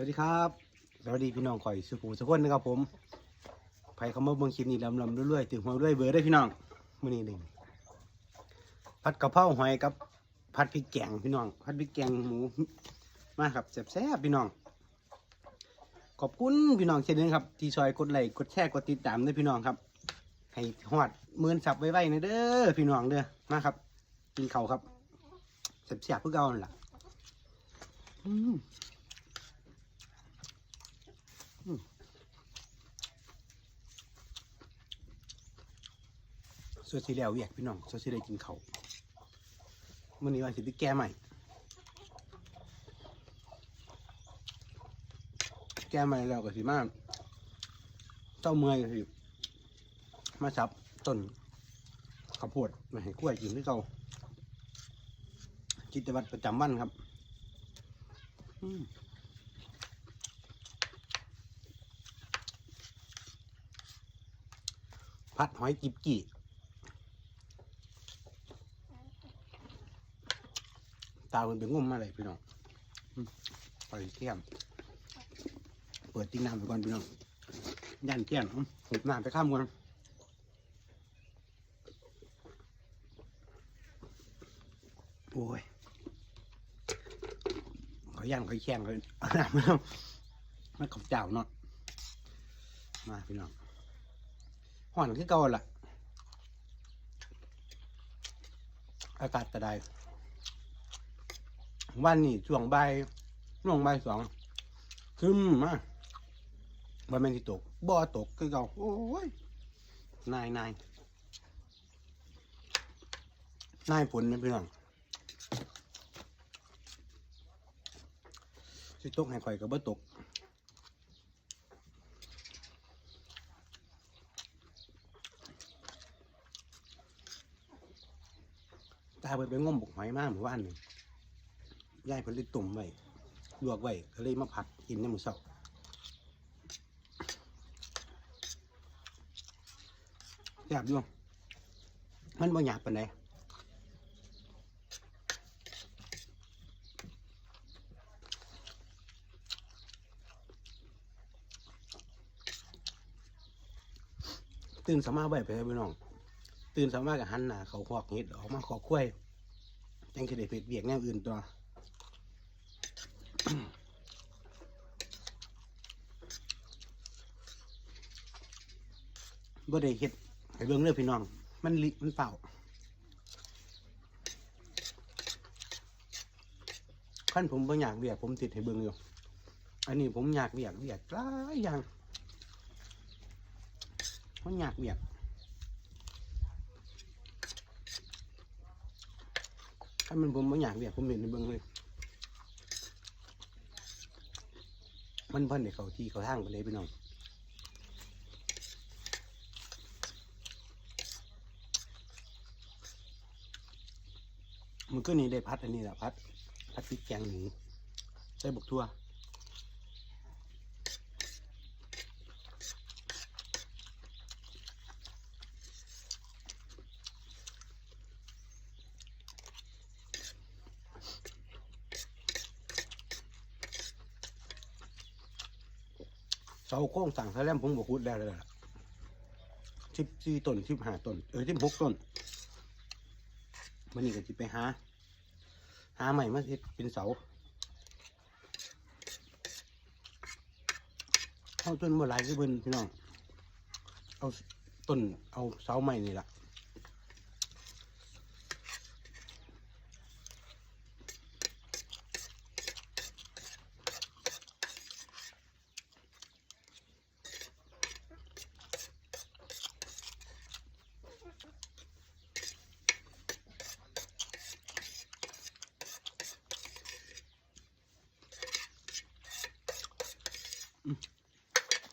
วัสดีครับสวัสดีพี่น้องข่อยสุภูสุคนนะครับผมไผเขามาเบิ่งคลิปนี้ลำลำเรื่อยๆถึงหัวเรื่อยเบอร์ได้พี่น้องมื้อนี้หนึ่งผัดกะเพราหอยกับผัดพริกแกงพี่น้องผัดพริกแกงหมูมาครับแซ่บๆพี่น้อง ขอบคุณพี่น้องเช่นนี้ครับที่ซอยกดไลค์กดแชร์กดติดตามด้วยพี่น้องครับให้ฮอดหมื่นสับไว้ๆนะเด้อพี่น้องเด้อมาครับกินเข้าครับแซ่บๆเพื่อเก่านั่นล่ะอืม ส่วนสีแล้วเวียกพี่น้องส่วนสีได้กินเขาวมื่อนี้วันสิไปแก้ใหม่ แก้ใหม่แล้วก็สิมาเต้าเมื่อยก็สิมาซับต้นข้าวโพดมาให้กล้วยกินที่เขากิจวัตรประจำวันครับ อืม ผัดหอยจิบกี่ตาเป็นงุ่มมาเลยพี่น้องปล่อยเที่ยมเปิดติ้งน้ำไปก่อนพี่น้องย่านเที่ยงอืมหุบน้ำไปข้ามก่อนโอ้ยขอย่านขอยแข้งเลยเอาน้ำมาแล้วมาขับเจ้าเนาะมาพี่น้อง ห่อนคือเก่าล่ะ อากาศจะได้วันนี้ช่วงบ่ายช่วงบ่ายสองคึมมาบ่แม่นที่ตก บ่ตกคือเก่าโอ้ยนายนายนายฝนนะพี่น้องสิตกให้ข่อยก็บ่ตกาเปิดไปงมบกหอยมาหมู่บ้านหนี่งยายเพิ่นเลยตุ่มไว้ลวกไว้ก็เลยมาผัดกินในหมื้อเช้าแซ่บอยู่มันบ่หยาบปานใดตื่นสมาไว้ไปเลยพี่น้อง ตื่นสามารถกับหันหน้าเขาคอกเห็ดออกมาขอคุ้ยยังจะได้เผ็ดเบียกแนวอื่นตัวบ่ได้เฮ็ดให้เบิ่งเลยพี่น้อง มันลิมันเปล่าขั้นผมบ่อยากเบียกผมติดให้เบิ่งอยู่ อันนี้ผมอยากเบียกเบียกหลายอย่างผมอยากเบียก ถ้ามันผมบ่อยากเบียกผมเห็นในเบื้องเลย มันเพิ่นในเขาที่เขาทางไปเลยพี่น้องมันก็นี่ได้พัดอันนี้แหละพัดพัดพริกแกงหนูใส่บกทั่ว เสาโค้งสั่งเขาแล้วผมบอกคุดได้เลยล่ะสิบสี่ต้นสิบห้าต้น เออสิบหกต้นมันนี่ก็จะไปหา หาใหม่มาเฮ็ดเป็นเสาเอาต้นเมื่อไรก็เบิ่นพี่น้อง เอาต้นเอาเสาใหม่นี่แหละ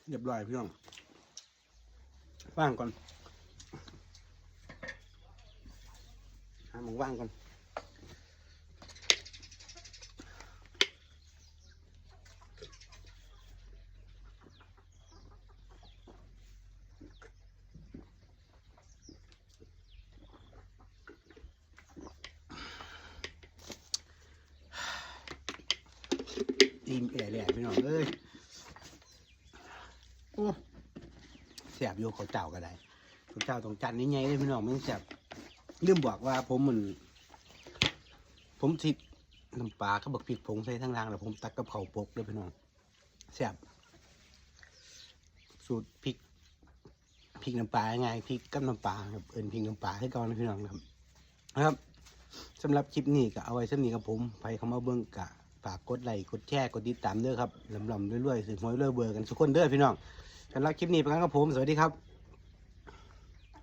เรียบร้อยพี่น้องว่างก่อนหามองว่างก่อนซีมแหล่ๆพี่น้องเอ้ย โอ้แสบอยู่เขาเจ้าก็ได้เขาเจ้าตรงจันนี่ไงเลยพี่น้องมันแสบลืมบอกว่าผมมันผมสิน้ำปลาก็บักพริกผงใส่ทั้งรางแล้วผมตักกับเขาปกเลยพี่น้องแสบสูตรพริกพริกน้ำปลาไงพริกกับน้ำปลาครับเอิญพริกน้ำปลาให้ก่อนนะพี่น้องครับนะครับสำหรับคลิปนี้ก็เอาไว้สำนี้ครับผมไปเข้ามาเบิ้องกะ ฝากกดไลค์กดแชร์กดติดตามเด้อครับลำๆรวยๆสืบหวยรวยเบอร์กันทุกคนเด้อพี่น้องสำหรับคลิปนี้ไปกันครับผม สวัสดีครับ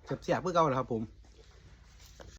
เสียบเสียบเพื่อเก่าเหรอครับผม